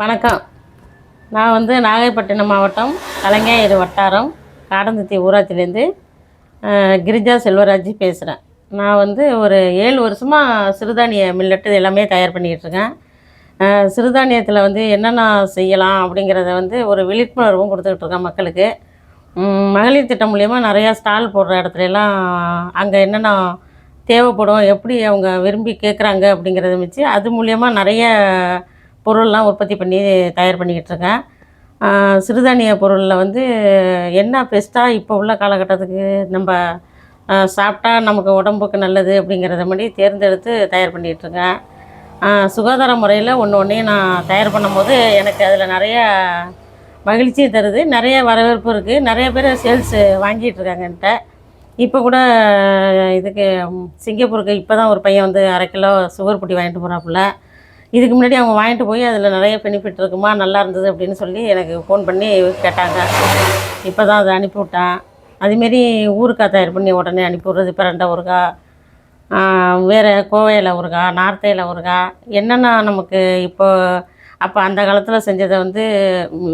வணக்கம். நான் வந்து நாகைப்பட்டினம் மாவட்டம் கலைஞாயிறு வட்டாரம் காடந்தத்தி ஊராட்சிலேருந்து கிரிஜா செல்வராஜ் பேசுகிறேன் நான் வந்து ஒரு ஏழு வருஷமாக சிறுதானிய மில்லட்டு எல்லாமே தயார் பண்ணிக்கிட்டு இருக்கேன். சிறுதானியத்தில் வந்து என்னென்ன செய்யலாம் அப்படிங்கிறத வந்து ஒரு விழிப்புணர்வும் கொடுத்துக்கிட்டு இருக்கேன் மக்களுக்கு. மகளிர் திட்டம் மூலயமா நிறையா ஸ்டால் போடுற இடத்துல எல்லாம் அங்கே என்னென்ன தேவைப்படும் எப்படி அவங்க விரும்பி கேட்குறாங்க அப்படிங்கிறத வச்சு அது மூலயமா நிறைய பொருள்லாம் உற்பத்தி பண்ணி தயார் பண்ணிக்கிட்டு இருக்கேன். சிறுதானிய பொருளில் வந்து என்ன பெஸ்ட்டாக இப்போ உள்ள காலகட்டத்துக்கு நம்ம சாப்பிட்டா நமக்கு உடம்புக்கு நல்லது அப்படிங்கிறத மாதிரி தேர்ந்தெடுத்து தயார் பண்ணிகிட்டு இருக்கேன். சுகாதார முறையில் ஒன்று ஒன்றையும் நான் தயார் பண்ணும்போது எனக்கு அதில் நிறைய மகிழ்ச்சியும் தருது. நிறைய வரவேற்பு இருக்குது நிறைய பேர் சேல்ஸ் வாங்கிட்டு இப்போ கூட இதுக்கு சிங்கப்பூருக்கு இப்போ தான் ஒரு பையன் வந்து அரை கிலோ சுகர் பொட்டி வாங்கிட்டு போகிறாப்புல இதுக்கு முன்னாடி அவங்க வாங்கிட்டு போய் அதில் நிறைய பெனிஃபிட் இருக்குமா? நல்லா இருந்தது அப்படின்னு சொல்லி எனக்கு ஃபோன் பண்ணி கேட்டாங்க. இப்போ தான் அதை அனுப்பி விட்டேன் அதுமாரி ஊறுகாய் தயார் பண்ணி உடனே அனுப்பி விட்றது பிரண்டை ஊருக்கா வேறு கோவையில் ஊறுகாய் நார்த்தையில் ஊறுகாய் என்னென்ன நமக்கு இப்போ அப்போ அந்த காலத்தில் செஞ்சதை வந்து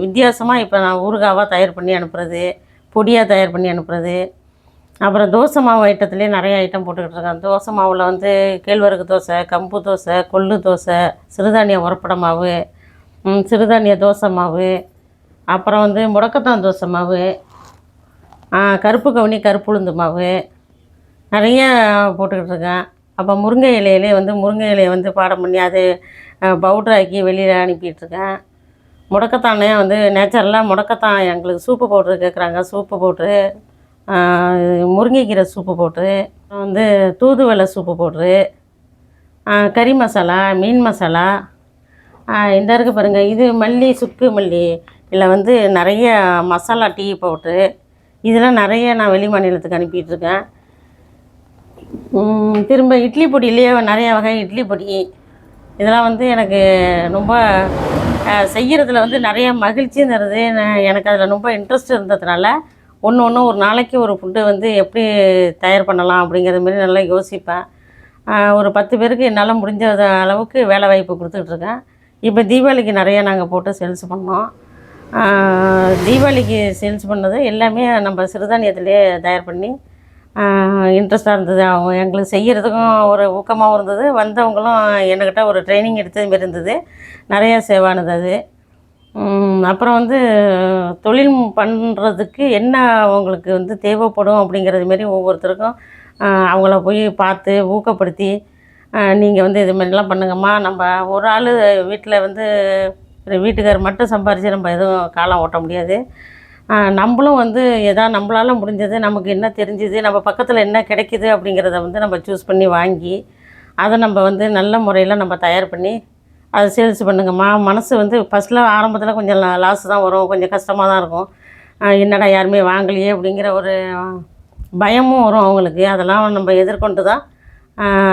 வித்தியாசமாக இப்போ நான் ஊறுகாவாக தயார் பண்ணி அனுப்புகிறது பொடியாக தயார் பண்ணி அனுப்புகிறது அப்புறம் தோசை மாவு ஐட்டத்துலேயே நிறைய ஐட்டம் போட்டுக்கிட்டு இருக்கேன் தோசை மாவில் வந்து கேழ்வரகு தோசை கம்பு தோசை கொள்ளு தோசை சிறுதானிய உரப்பட மாவு சிறுதானிய தோசை மாவு அப்புறம் வந்து முடக்கத்தான் தோசை மாவு கருப்பு கவுனி கருப்பு உளுந்து மாவு நிறைய போட்டுக்கிட்டு இருக்கேன். அப்போ முருங்கை இலையிலே வந்து முருங்கை இலையை வந்து பாடம் பண்ணி அது பவுட்ராக்கி வெளியில் அனுப்பிட்டுருக்கேன் முடக்கத்தானே வந்து நேச்சுரலாக முடக்கத்தான் எங்களுக்கு சூப்பு பவுட்ரு கேட்குறாங்க சூப்பு பவுட்ரு முருங்கைக்கீரை சூப்பு போட்டு வந்து தூதுவளை சூப்பு போட்டு கறி மசாலா மீன் மசாலா இந்த இருக்குது பாருங்கள் இது மல்லி சுக்கு மல்லி இதில் வந்து நிறைய மசாலா டீ போட்டு இதெல்லாம் நிறைய நான் வெளி மாநிலத்துக்கு அனுப்பிட்டுருக்கேன். திரும்ப இட்லி பொடியிலேயே நிறைய வகை இட்லி பொடி. இதெல்லாம் வந்து எனக்கு ரொம்ப செய்கிறதுல வந்து நிறைய மகிழ்ச்சிங்கிறது தருது எனக்கு அதில் ரொம்ப இன்ட்ரெஸ்ட் இருந்ததுனால ஒன்று ஒன்று ஒரு நாளைக்கு ஒரு ஃபுட்டு வந்து எப்படி தயார் பண்ணலாம் அப்படிங்கிற மாரி நல்லா யோசிப்பேன். ஒரு பத்து பேருக்கு என்னால் முடிஞ்ச அளவுக்கு வேலை வாய்ப்பு கொடுத்துக்கிட்டு இருக்கேன். இப்போ தீபாவளிக்கு நிறைய நாங்கள் போட்டு சேல்ஸ் பண்ணோம். தீபாவளிக்கு சேல்ஸ் பண்ணது எல்லாமே நம்ம சிறுதானியத்திலே தயார் பண்ணி இன்ட்ரெஸ்ட்டாக இருந்தது. அவங்க எங்களுக்கு செய்கிறதுக்கும் ஒரு ஊக்கமாகவும் இருந்தது. வந்தவங்களும் என்கிட்ட ஒரு ட்ரைனிங் எடுத்தது மாரி இருந்தது. நிறையா சேவானது அது. அப்புறம் வந்து தொழில் பண்ணுறதுக்கு என்ன அவங்களுக்கு வந்து தேவைப்படும் அப்படிங்கிறது மாரி ஒவ்வொருத்தருக்கும் அவங்கள போய் பார்த்து ஊக்கப்படுத்தி நீங்கள் வந்து இது மாதிரிலாம் பண்ணுங்கம்மா. நம்ம ஒரு ஆள் வீட்டில் வந்து ஒரு வீட்டுக்கார் மட்டும் சம்பாரித்து நம்ம எதுவும் காலம் ஓட்ட முடியாது. நம்மளும் வந்து எதா நம்மளால் முடிஞ்சது நமக்கு என்ன தெரிஞ்சுது நம்ம பக்கத்தில் என்ன கிடைக்கிது அப்படிங்கிறத வந்து நம்ம சூஸ் பண்ணி வாங்கி அதை நம்ம வந்து நல்ல முறையில் நம்ம தயார் பண்ணி அதை சேல்ஸ் பண்ணுங்கம்மா மனசு வந்து ஃபஸ்ட்டில் ஆரம்பத்தில் கொஞ்சம் லாஸ் தான் வரும். கொஞ்சம் கஷ்டமாக தான் இருக்கும். என்னடா யாருமே வாங்கலையே அப்படிங்கிற ஒரு பயமும் வரும் அவங்களுக்கு. அதெல்லாம் நம்ம எதிர்கொண்டு தான்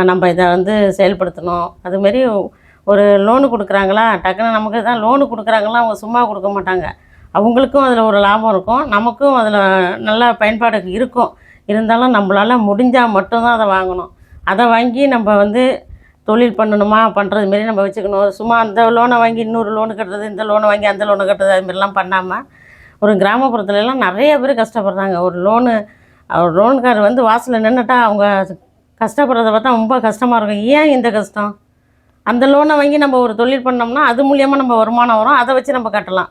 நம்ம இதை வந்து செயல்படுத்தணும். அதுமாரி ஒரு லோனு கொடுக்குறாங்களா டக்குன்னு நமக்கு தான் லோனு கொடுக்குறாங்களா அவங்க சும்மா கொடுக்க மாட்டாங்க. அவங்களுக்கும் அதில் ஒரு லாபம் இருக்கும். நமக்கும் அதில் நல்ல பயன்பாடு இருக்கும். இருந்தாலும் நம்மளால் முடிஞ்சால் மட்டும்தான் அதை வாங்கணும். அதை வாங்கி நம்ம வந்து தொழில் பண்ணணுமா பண்ணுறது மாரி நம்ம வச்சுக்கணும். சும்மா அந்த லோனை வாங்கி இன்னொரு லோனு கட்டுறது இந்த லோனை வாங்கி அந்த லோனை கட்டுறது அதுமாரிலாம் பண்ணாமல் ஒரு கிராமப்புறத்துலலாம் நிறைய பேர் கஷ்டப்படுறாங்க. ஒரு லோனு அவர் லோனுக்காரர் வந்து வாசலில் நின்றுட்டா அவங்க கஷ்டப்படுறத பார்த்தா ரொம்ப கஷ்டமாக இருக்கும். ஏன் இந்த கஷ்டம்? அந்த லோனை வாங்கி நம்ம ஒரு தொழில் பண்ணோம்னா அது மூலியமாக நம்ம வருமானம் வரும். அதை வச்சு நம்ம கட்டலாம்.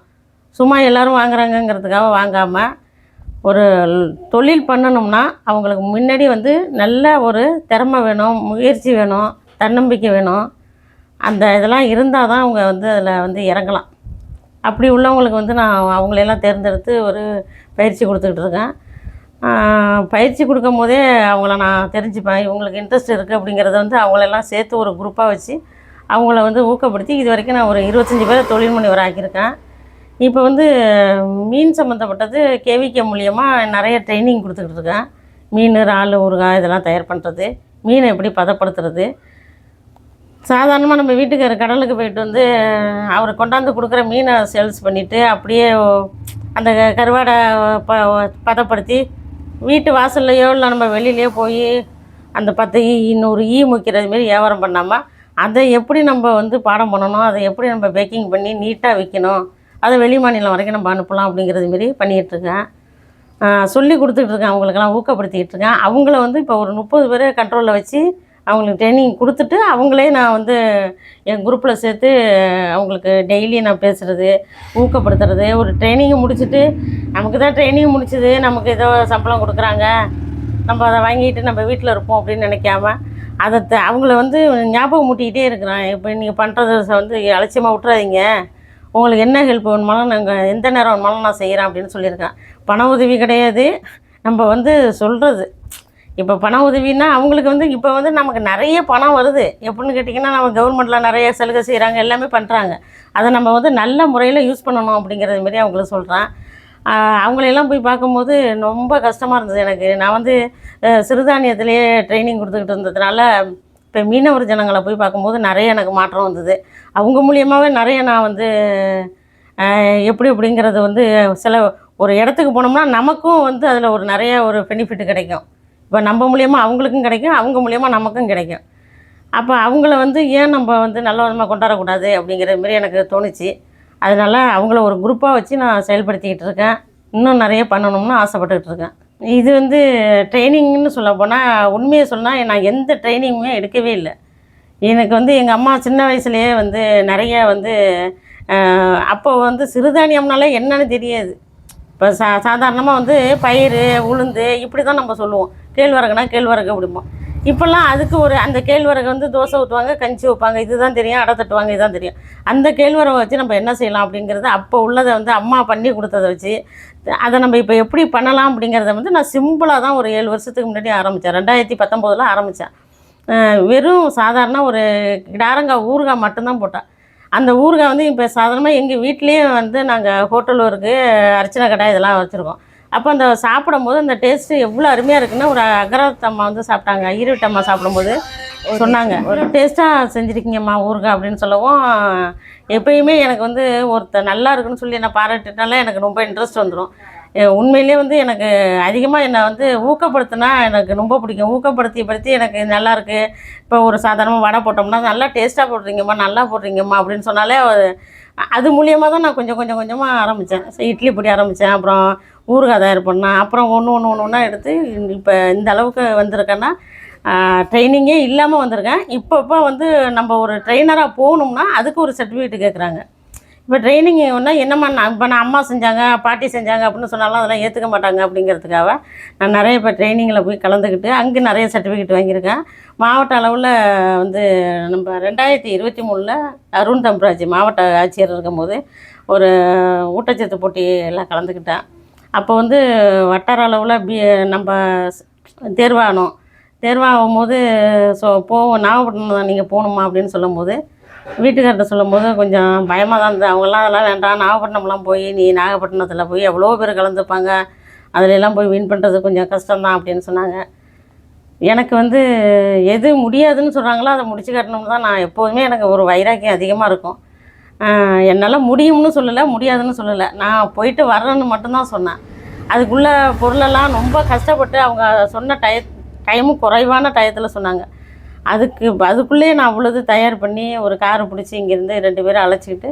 சும்மா எல்லோரும் வாங்குறாங்கங்கிறதுக்காக வாங்காமல் ஒரு தொழில் பண்ணணும்னா அவங்களுக்கு முன்னாடி வந்து நல்ல ஒரு திறமை வேணும் முயற்சி வேணும். தன்னம்பிக்கை வேணும். அந்த இதெல்லாம் இருந்தால் தான் அவங்க வந்து அதில் வந்து இறங்கலாம். அப்படி உள்ளவங்களுக்கு வந்து நான் அவங்களையெல்லாம் தேர்ந்தெடுத்து ஒரு பயிற்சி கொடுத்துக்கிட்டு இருக்கேன். பயிற்சி கொடுக்கும் போதே அவங்கள நான் தெரிஞ்சுப்பேன். இவங்களுக்கு இன்ட்ரெஸ்ட் இருக்குது அப்படிங்கிறத வந்து அவங்களெல்லாம் சேர்த்து ஒரு குரூப்பாக வச்சு அவங்கள வந்து ஊக்கப்படுத்தி இது வரைக்கும் நான் ஒரு இருபத்தஞ்சி பேரை தொழில் முனைவர் ஆக்கியிருக்கேன். இப்போ வந்து மீன் சம்மந்தப்பட்டது கேவிகே மூலியமாக நிறைய ட்ரைனிங் கொடுத்துக்கிட்டு இருக்கேன். மீன் இறால் ஊறுகாய் இதெல்லாம் தயார் பண்ணுறது மீனை எப்படி பதப்படுத்துறது? சாதாரணமாக நம்ம வீட்டுக்கு கடலுக்கு போயிட்டு வந்து அவர் கொண்டாந்து கொடுக்குற மீனை சேல்ஸ் பண்ணிவிட்டு அப்படியே அந்த க- கருவாடை ப பதப்படுத்தி வீட்டு வாசல்லையோ இல்லை நம்ம வெளியிலையோ போய் அந்த பத்து ஈ நூறு ஈ முக்கிறது மாரி வியாபாரம் பண்ணாமல் அதை எப்படி நம்ம வந்து பாடம் பண்ணணும் அதை எப்படி நம்ம பேக்கிங் பண்ணி நீட்டாக விற்கணும் அதை வெளி மாநிலம் வரைக்கும் நம்ம அனுப்பலாம் அப்படிங்கிறது மாரி பண்ணிகிட்ருக்கேன் சொல்லி கொடுத்துட்ருக்கேன் அவங்களுக்கெல்லாம் ஊக்கப்படுத்திக்கிட்டு இருக்கேன். அவங்கள வந்து இப்போ ஒரு முப்பது பேரை கண்ட்ரோலில் வச்சு அவங்களுக்கு ட்ரைனிங் கொடுத்துட்டு அவங்களே நான் வந்து என் குரூப்பில் சேர்த்து அவங்களுக்கு டெய்லி நான் பேசுகிறது ஊக்கப்படுத்துறது. ஒரு ட்ரைனிங்கை முடிச்சுட்டு நமக்கு தான் ட்ரைனிங் முடிச்சுது நமக்கு ஏதோ சம்பளம் கொடுக்குறாங்க. நம்ம அதை வாங்கிட்டு நம்ம வீட்டில் இருப்போம் அப்படின்னு நினைக்காம அதை த- அவங்கள வந்து ஞாபகம் மூட்டிக்கிட்டே இருக்கிறேன். இப்போ நீங்கள் பண்ணுறது வந்து அலட்சியமாக விட்றாதீங்க உங்களுக்கு என்ன ஹெல்ப் வேணுமாலும் நாங்கள் எந்த நேரம் வேணுமாலும் நான் செய்கிறேன் அப்படின்னு சொல்லியிருக்கேன். பண உதவி கிடையாது. நம்ம வந்து சொல்கிறது இப்போ பண உதவின்னா அவங்களுக்கு வந்து இப்போ வந்து நமக்கு நிறைய பணம் வருது. எப்படின்னு கேட்டிங்கன்னா நம்ம கவர்மெண்ட்டில் நிறைய சலுகை செய்கிறாங்க எல்லாமே பண்ணுறாங்க அதை நம்ம வந்து நல்ல முறையில் யூஸ் பண்ணணும் அப்படிங்கிறது மாரி அவங்களுக்கு சொல்கிறேன் அவங்களையெல்லாம் போய் பார்க்கும்போது ரொம்ப கஷ்டமாக இருந்தது எனக்கு. நான் வந்து சிறுதானியத்திலேயே ட்ரைனிங் கொடுத்துக்கிட்டு இருந்ததுனால இப்போ மீனவர் ஜனங்களை போய் பார்க்கும்போது நிறைய எனக்கு மாற்றம் வந்தது. அவங்க மூலியமாகவே நிறைய நான் வந்து எப்படி அப்படிங்கிறது வந்து சில ஒரு இடத்துக்கு போனோம்னா நமக்கும் வந்து அதில் ஒரு நிறைய ஒரு பெனிஃபிட் கிடைக்கும். இப்போ நம்ம மூலியமாக அவங்களுக்கும் கிடைக்கும் அவங்க மூலியமாக நமக்கும் கிடைக்கும். அப்போ அவங்கள வந்து ஏன் நம்ம வந்து நல்ல விதமாக கொண்டாடக்கூடாது அப்படிங்கிற மாரி எனக்கு தோணுச்சு. அதனால அவங்கள ஒரு குரூப்பாக வச்சு நான் செயல்படுத்திக்கிட்டு இருக்கேன். இன்னும் நிறைய பண்ணணும்னு ஆசைப்பட்டுக்கிட்டு இருக்கேன். இது வந்து ட்ரைனிங்னு சொல்ல போனால் உண்மையை சொன்னால் நான் எந்த ட்ரைனிங்குமே எடுக்கவே இல்லை. எனக்கு வந்து எங்கள் அம்மா சின்ன வயசுலேயே வந்து நிறைய வந்து அப்போ வந்து சிறுதானியம்னாலே என்னன்னு தெரியாது. இப்போ சா சாதாரணமாக வந்து பயிர் உளுந்து இப்படி தான் நம்ம சொல்லுவோம். கேழ்வரகுனா கேழ்வரகு அப்படிம்போம். இப்போல்லாம் அதுக்கு ஒரு அந்த கேழ்வரகு வந்து தோசை ஊற்றுவாங்க கஞ்சி வைப்பாங்க இதுதான் தெரியும் அடை தட்டுவாங்க இதுதான் தெரியும். அந்த கேழ்வரகை வச்சு நம்ம என்ன செய்யலாம் அப்படிங்கிறது அப்போ உள்ளதை வந்து அம்மா பண்ணி கொடுத்ததை வச்சு அதை நம்ம இப்போ எப்படி பண்ணலாம் அப்படிங்கிறத வந்து நான் சிம்பிளாக தான் ஒரு ஏழு வருஷத்துக்கு முன்னாடி ஆரம்பித்தேன் ரெண்டாயிரத்தி பத்தொம்போதில் ஆரம்பித்தேன் வெறும் சாதாரண ஒரு கிடாரங்காய் ஊறுகாய் மட்டும்தான் போட்டேன். அந்த ஊறுகாய் வந்து இப்போ சாதாரணமாக எங்கள் வீட்லேயும் வந்து நாங்கள் ஹோட்டல் இருக்குது அர்ச்சனை கடை இதெல்லாம் வச்சுருக்கோம். அப்போ அந்த சாப்பிடும்போது அந்த டேஸ்ட்டு எவ்வளோ அருமையாக இருக்குன்னா ஒரு அகரத்தம்மா வந்து சாப்பிட்டாங்க. ஈரவிட்டம்மா சாப்பிடும்போது சொன்னாங்க. ஒரு டேஸ்ட்டாக செஞ்சுருக்கீங்கம்மா ஊறுகாய் அப்படின்னு சொல்லவும் எப்பயுமே எனக்கு வந்து ஒருத்தர் நல்லா இருக்குன்னு சொல்லி என்னை பாராட்டினால எனக்கு ரொம்ப இன்ட்ரெஸ்ட் வந்துடும் உண்மையிலேயே வந்து எனக்கு அதிகமாக என்னை வந்து ஊக்கப்படுத்தினா எனக்கு ரொம்ப பிடிக்கும். ஊக்கப்படுத்தி படுத்தி எனக்கு நல்லாயிருக்கு இப்போ ஒரு சாதாரணமாக வடை போட்டோம்னா நல்லா டேஸ்ட்டாக போடுறீங்கம்மா நல்லா போடுறீங்கம்மா அப்படின்னு சொன்னாலே அது- அது மூலியமாக தான் நான் கொஞ்சம் கொஞ்சம் கொஞ்சமாக ஆரம்பித்தேன் இட்லி பொடி ஆரம்பித்தேன் அப்புறம் ஊறுகாய் தயார் பண்ணேன். அப்புறம் ஒன்று ஒன்று ஒன்று ஒன்றா எடுத்து இப்போ இந்த அளவுக்கு வந்திருக்கேன்னா ட்ரைனிங்கே இல்லாமல் வந்திருக்கேன். இப்போ இப்போ வந்து நம்ம ஒரு ட்ரெயினராக போகணும்னா அதுக்கு ஒரு சர்டிஃபிகேட் கேட்குறாங்க இப்போ ட்ரைனிங் ஒன்றா என்னம்மா நான் இப்போ நான் அம்மா செஞ்சாங்க பாட்டி செஞ்சாங்க அப்படின்னு சொன்னாலும் அதெல்லாம் ஏற்றுக்க மாட்டாங்க அப்படிங்கிறதுக்காக நான் நிறைய இப்போ ட்ரைனிங்கில் போய் கலந்துக்கிட்டு அங்கே நிறைய சர்டிஃபிகேட் வாங்கியிருக்கேன். மாவட்ட அளவில் வந்து நம்ம ரெண்டாயிரத்தி இருபத்தி மூணில் அருண் தம்பராஜ் மாவட்ட ஆட்சியர் இருக்கும்போது ஒரு ஊட்டச்சத்து போட்டியெல்லாம் கலந்துக்கிட்டேன் அப்போ வந்து வட்டார அளவில் பி நம்ம தேர்வானோம் தேர்வாகும் போது ஸோ போவோம் நாகப்பட்டினம் தான் நீங்கள் போகணுமா அப்படின்னு சொல்லும்போது வீட்டுக்கார்ட்ட சொல்லும்போது கொஞ்சம் பயமாக தான் இருந்தது. அவங்கெல்லாம் அதெல்லாம் வேண்டாம் நாகப்பட்டினம்லாம் போய் நீ நாகப்பட்டினத்தில் போய் எவ்வளோ பேர் கலந்துப்பாங்க. அதிலெல்லாம் போய் வின் பண்ணுறது கொஞ்சம் கஷ்டம்தான் அப்படின்னு சொன்னாங்க. எனக்கு வந்து எது முடியாதுன்னு சொல்கிறாங்களோ அதை முடிச்சு காட்டணும்னு தான் நான் எப்போதுமே எனக்கு ஒரு வைராக்கியம் அதிகமாக இருக்கும். என்னால் முடியும்னு சொல்லலை முடியாதுன்னு சொல்லலை. நான் போயிட்டு வரேன்னு மட்டும்தான் சொன்னேன். அதுக்குள்ளே பொருளெல்லாம் ரொம்ப கஷ்டப்பட்டு அவங்க சொன்ன டய டைமும் குறைவான டயத்தில் சொன்னாங்க. அதுக்கு அதுக்குள்ளேயே நான் அவ்வளோது தயார் பண்ணி ஒரு காரை பிடிச்சி இங்கேருந்து ரெண்டு பேரும் அழைச்சிக்கிட்டு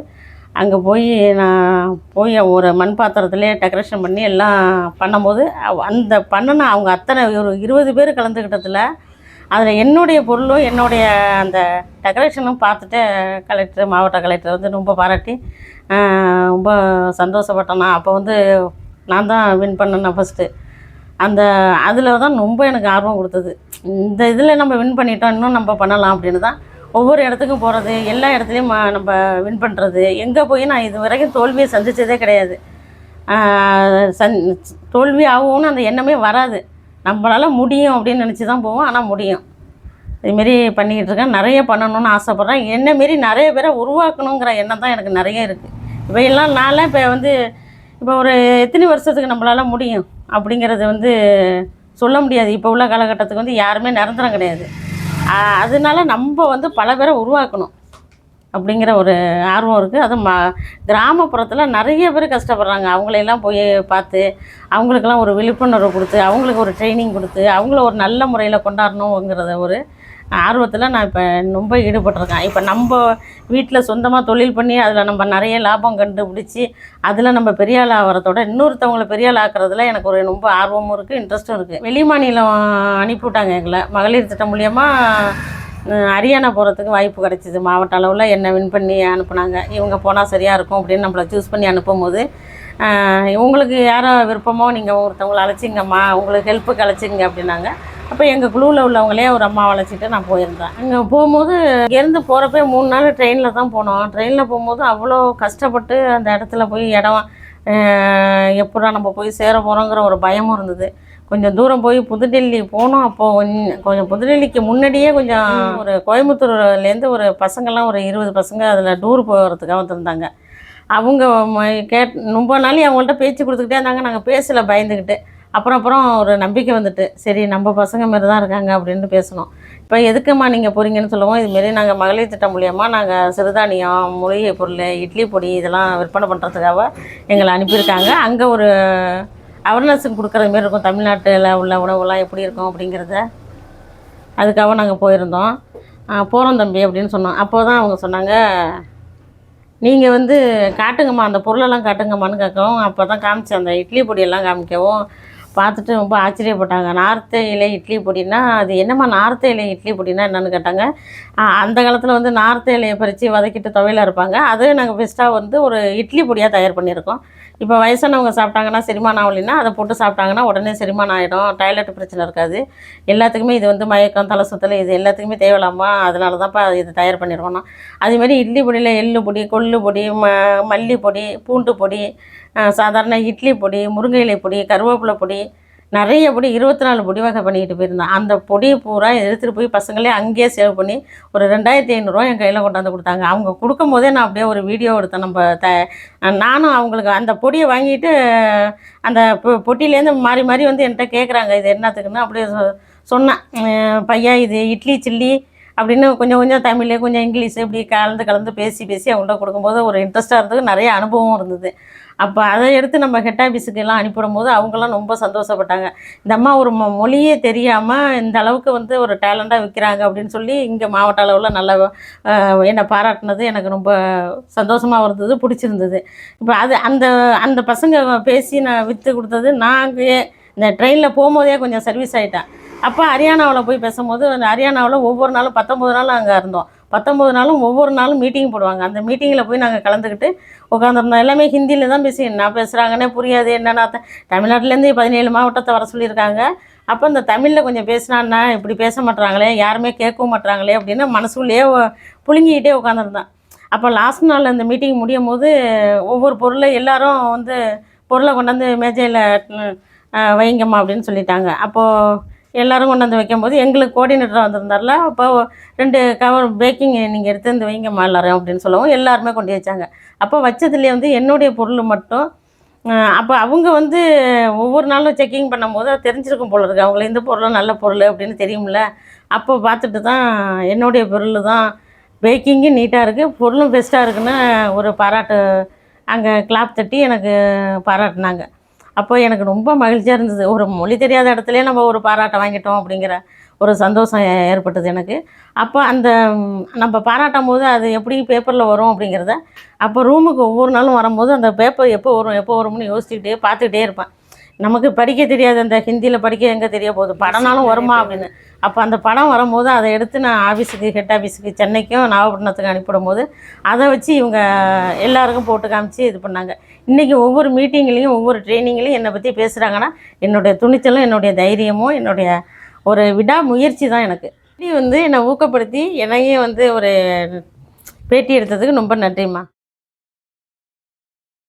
அங்கே போய் நான் போய் ஒரு மண் பாத்திரத்துலேயே டெக்கரேஷன் பண்ணி எல்லாம் பண்ணும்போது அந்த பண்ணின அவங்க அத்தனை ஒரு இருபது பேர் கலந்துக்கிட்டதில் அதில் என்னுடைய பொருளும் என்னுடைய அந்த டெக்கரேஷனும் பார்த்துட்டு கலெக்டர் மாவட்ட கலெக்டர் வந்து ரொம்ப பாராட்டி ரொம்ப சந்தோஷப்பட்டேன். நான் அப்போ வந்து நான் தான் வின் பண்ணேன் ஃபஸ்ட்டு அந்த அதில் தான் ரொம்ப எனக்கு ஆர்வம் கொடுத்தது. இந்த இதில் நம்ம வின் பண்ணிட்டோம் இன்னும் நம்ம பண்ணலாம் அப்படின்னு தான். ஒவ்வொரு இடத்துக்கும் போகிறது எல்லா இடத்துலையும் நம்ம வின் பண்ணுறது எங்கே போய் நான் இது வரைக்கும் தோல்வியை சந்தித்ததே கிடையாது. சன் சந் தோல்வி ஆகும்னு அந்த எண்ணமே வராது. நம்மளால் முடியும் அப்படின்னு நினச்சி தான் போவோம் ஆனால் முடியும். இதுமாரி பண்ணிக்கிட்டு இருக்கேன். நிறைய பண்ணணும்னு ஆசைப்பட்றேன். என்னமாரி நிறைய பேரை உருவாக்கணுங்கிற எண்ணம் தான் எனக்கு நிறைய இருக்குது இவையெல்லாம் நான்லாம் இப்போ வந்து இப்போ ஒரு எத்தனை வருஷத்துக்கு நம்மளால் முடியும் அப்படிங்கிறது வந்து சொல்ல முடியாது. இப்போ உள்ள காலகட்டத்துக்கு வந்து யாருமே நிரந்தரம் கிடையாது. அதனால நம்ம வந்து பல பேரை உருவாக்கணும் அப்படிங்கிற ஒரு ஆர்வம் இருக்குது அது ம கிராமப்புறத்தில் நிறைய பேர் கஷ்டப்படுறாங்க. அவங்களையெல்லாம் போய் பார்த்து அவங்களுக்கெல்லாம் ஒரு விழிப்புணர்வு கொடுத்து அவங்களுக்கு ஒரு ட்ரைனிங் கொடுத்து அவங்கள ஒரு நல்ல முறையில் கொண்டாடணுங்கிறத ஒரு ஆர்வத்தில் நான் இப்போ ரொம்ப ஈடுபட்டிருக்கேன். இப்போ நம்ம வீட்டில் சொந்தமாக தொழில் பண்ணி அதில் நம்ம நிறைய லாபம் கண்டுபிடிச்சி அதில் நம்ம பெரிய ஆள் ஆகிறதோட இன்னொருத்தவங்களை பெரிய ஆள் ஆக்குறதுல எனக்கு ஒரு ரொம்ப ஆர்வமும் இருக்குது இன்ட்ரெஸ்ட்டும் இருக்குது வெளி மாநிலம் அனுப்பிவிட்டாங்க எங்களை. மகளிர் திட்டம் மூலியமாக ஹரியானா போகிறதுக்கு வாய்ப்பு கிடைச்சிது. மாவட்ட அளவில் என்னை வின் பண்ணி அனுப்புனாங்க. இவங்க போனால் சரியாக இருக்கும் அப்படின்னு நம்மளை சூஸ் பண்ணி அனுப்பும்போது உங்களுக்கு யாரோ விருப்பமோ நீங்கள் ஒருத்தவங்களை அழைச்சிங்கம்மா உங்களுக்கு ஹெல்ப்புக்கு அழைச்சிங்க அப்படின்னாங்க. அப்போ எங்கள் குழுவில் உள்ளவங்களே ஒரு அம்மாவை அழைச்சிட்டு நான் போயிருந்தேன். அங்கே போகும்போது இங்கேருந்து போகிறப்ப மூணு நாள் ட்ரெயினில் தான் போனோம். ட்ரெயினில் போகும்போது அவ்வளோ கஷ்டப்பட்டு அந்த இடத்துல போய் இடம் எப்படா நம்ம போய் சேர போகிறோங்கிற ஒரு பயமும் இருந்தது. கொஞ்சம் தூரம் போய் புதுடெல்லி போனோம். அப்போது கொஞ்சம் புதுடெல்லிக்கு முன்னாடியே கொஞ்சம் ஒரு கோயம்புத்தூர்லேருந்து ஒரு பசங்கள்லாம் ஒரு இருபது பசங்க அதில் டூர் போகிறதுக்காக வந்திருந்தாங்க. அவங்க கேட் ரொம்ப நாளே அவங்கள்ட்ட பேச்சு கொடுத்துக்கிட்டே இருந்தாங்க. நாங்கள் பேசலை பயந்துக்கிட்டு அப்புறம் அப்புறம் ஒரு நம்பிக்கை வந்துட்டு சரி நம்ம பசங்க மாரி தான் இருக்காங்க அப்படின்னு பேசணும். இப்போ எதுக்குமா நீங்கள் போகிறீங்கன்னு சொல்லுவோம். இதுமாரி நாங்கள் மகளிர் திட்டம் மூலியமாக நாங்கள் சிறுதானியம் மூலிகை பொருள் இட்லி பொடி இதெல்லாம் விற்பனை பண்ணுறதுக்காக எங்களை அனுப்பியிருக்காங்க. அங்கே ஒரு அவேர்னஸ் கொடுக்குறது மாரி இருக்கும். தமிழ்நாட்டில் உள்ள உணவுலாம் எப்படி இருக்கும் அப்படிங்கிறத. அதுக்காக நாங்கள் போயிருந்தோம். போகிறோம் தம்பி அப்படின்னு சொன்னோம். அப்போ தான் அவங்க சொன்னாங்க நீங்கள் வந்து காட்டுங்கம்மா அந்த பொருளெல்லாம் காட்டுங்கம்மான்னு கேட்கவும் அப்போ தான் காமிச்சு அந்த இட்லி பொடியெல்லாம் காமிக்கவும் பார்த்துட்டு ரொம்ப ஆச்சரியப்பட்டாங்க. நார்த்த இலை இட்லி பொடினா அது என்னம்மா நார்த்த இலை இட்லி பொடினா என்னென்னு கேட்டாங்க. அந்த காலத்தில் வந்து நார்த்த இலையை பறித்து வதக்கிட்டு துவையில் இருப்பாங்க. அது நாங்கள் பெஸ்ட்டாக வந்து ஒரு இட்லி பொடியாக தயார் பண்ணியிருக்கோம். இப்போ வயசானவங்க சாப்பிட்டாங்கன்னா செரிமானம் ஆகலைன்னா அதை போட்டு சாப்பிட்டாங்கன்னா உடனே செரிமானம் ஆகிடும் டாய்லெட் பிரச்சனை இருக்காது. எல்லாத்துக்குமே இது வந்து மயக்கம் தலை சுத்தல் இது எல்லாத்துக்குமே தேவையில்லாமா அதனால தான்ப்பா இது தயார் பண்ணியிருக்கோம் அதேமாதிரி இட்லி பொடியில் எள்ளு பொடி கொள்ளு பொடி ம மல்லி பொடி பூண்டு பொடி சாதாரண இட்லி பொடி முருங்கை இலை பொடி கருவேப்பிலை பொடி நிறைய பொடி இருபத்தி நாலு பொடி வகை பண்ணிக்கிட்டு போயிருந்தேன். அந்த பொடியை பூரா எடுத்துகிட்டு போய் பசங்களே அங்கேயே சேவ் பண்ணி ஒரு ரெண்டாயிரத்தி ஐநூறுரூவா என் கையில் கொண்டாந்து கொடுத்தாங்க. அவங்க கொடுக்கும் போதே நான் அப்படியே ஒரு வீடியோ எடுத்தேன். நம்ம த நானும் அவங்களுக்கு அந்த பொடியை வாங்கிட்டு அந்த பொ- பொட்டிலேருந்து மாறி மாறி வந்து என்கிட்ட கேட்குறாங்க இது என்னத்துக்குன்னு அப்படியே சொ- சொன்னேன். பையன் பையா இது இட்லி சில்லி அப்படின்னு கொஞ்சம் கொஞ்சம் தமிழ் கொஞ்சம் இங்கிலீஷ் இப்படி கலந்து கலந்து பேசி பேசி அவங்கள்ட்ட கொடுக்கும்போது ஒரு இன்ட்ரெஸ்ட்டாக இருந்தது. நிறைய அனுபவம் இருந்தது. அப்போ அதை எடுத்து நம்ம ஹெட் ஆஃபீஸுக்கு எல்லாம் அனுப்பிடும் போது அவங்கெல்லாம் ரொம்ப சந்தோஷப்பட்டாங்க. இந்த அம்மா ஒரு மொ- மொழியே தெரியாமல் இந்த அளவுக்கு வந்து ஒரு டேலண்ட்டாக விற்கிறாங்க அப்படின்னு சொல்லி இங்கே மாவட்ட அளவில் நல்லா என்னை பாராட்டினது எனக்கு ரொம்ப சந்தோஷமாக இருந்தது பிடிச்சிருந்தது. இப்போ அது அந்த அந்த பசங்க பேசி நான் விற்று கொடுத்தது நாங்கள் இந்த ட்ரெயினில் போகும்போதே கொஞ்சம் சர்வீஸ் ஆகிட்டேன் அப்போ ஹரியானாவில் போய் பேசும்போது அந்த ஹரியானாவில் ஒவ்வொரு நாளும் பத்தொம்பது நாள் அங்கே இருந்தோம். பத்தொம்பது நாளும் ஒவ்வொரு நாளும் மீட்டிங் போடுவாங்க. அந்த மீட்டிங்கில் போய் நாங்கள் கலந்துக்கிட்டு உட்காந்துருந்தோம் எல்லாமே ஹிந்தியில் தான் பேசி என்ன பேசுகிறாங்கன்னே புரியாது. என்னென்னா தமிழ்நாட்டிலேருந்து பதினேழு மாவட்டத்தை வர சொல்லியிருக்காங்க. அப்போ இந்த தமிழில் கொஞ்சம் பேசினான்னா இப்படி பேச மாட்றாங்களே யாருமே கேட்கவும் மாட்றாங்களே அப்படின்னு மனசுக்குள்ளேயே புழுங்கிக்கிட்டே உட்காந்துருந்தேன் அப்போ லாஸ்ட் நாள் இந்த மீட்டிங் முடியும் போது ஒவ்வொரு பொருளை எல்லாரும் வந்து பொருளை கொண்டாந்து மேஜையில் வைங்கம்மா அப்படின்னு சொல்லிட்டாங்க. அப்போது எல்லாரும் கொண்டாந்து வைக்கும்போது எங்களுக்கு கோஆர்டினேட்டர் வந்திருந்தார்ல. அப்போ ரெண்டு கவர் பேக்கிங் நீங்கள் எடுத்து வந்து வைங்கம்மா எல்லாரும் அப்படின்னு சொல்லவும் எல்லாருமே கொண்டு வச்சாங்க. அப்போ வச்சதுலேயே வந்து என்னுடைய பொருள் மட்டும் அப்போ அவங்க வந்து ஒவ்வொரு நாளும் செக்கிங் பண்ணும்போது அது தெரிஞ்சிருக்கும் போல இருக்குது அவங்கள இந்த பொருளும் நல்ல பொருள் அப்படின்னு தெரியும்ல. அப்போ பார்த்துட்டு தான் என்னுடைய பொருள் தான் பேக்கிங்கும் நீட்டாக இருக்குது பொருளும் பெஸ்ட்டாக இருக்குன்னு ஒரு பாராட்டு அங்கே கிளாப் தட்டி எனக்கு பாராட்டினாங்க. அப்போ எனக்கு ரொம்ப மகிழ்ச்சியாக இருந்தது. ஒரு மொழி தெரியாத இடத்துலே நம்ம ஒரு பாராட்டை வாங்கிட்டோம் அப்படிங்கிற ஒரு சந்தோஷம் ஏற்பட்டது எனக்கு. அப்போ அந்த நம்ம பாராட்டும் போது அது எப்படி பேப்பரில் வரும் அப்படிங்கிறத அப்போ ரூமுக்கு ஒவ்வொரு நாளும் வரும்போது அந்த பேப்பர் எப்போ வரும் எப்போ வரும்னு யோசிச்சுக்கிட்டே பார்த்துக்கிட்டே இருப்பேன். நமக்கு படிக்க தெரியாது அந்த ஹிந்தியில் படிக்க எங்கே தெரிய போகுது? படம்னாலும் வருமா அப்படின்னு. அப்போ அந்த படம் வரும்போது அதை எடுத்து நான் ஆஃபீஸுக்கு ஹெட் ஆஃபீஸுக்கு சென்னைக்கும் நாகப்பட்டினத்துக்கு அனுப்பிடும்போது அதை வச்சு இவங்க எல்லாருக்கும் போட்டு காமிச்சு இது பண்ணாங்க. இன்றைக்கி ஒவ்வொரு மீட்டிங்லேயும் ஒவ்வொரு ட்ரைனிங்லேயும் என்னை பற்றி பேசுகிறாங்கன்னா என்னுடைய துணிச்சலும் என்னுடைய தைரியமும் என்னுடைய ஒரு விடாமுயற்சி தான் எனக்கு. இது வந்து என்னை ஊக்கப்படுத்தி என்னையே வந்து ஒரு பேட்டி எடுத்ததுக்கு ரொம்ப நன்றிம்மா.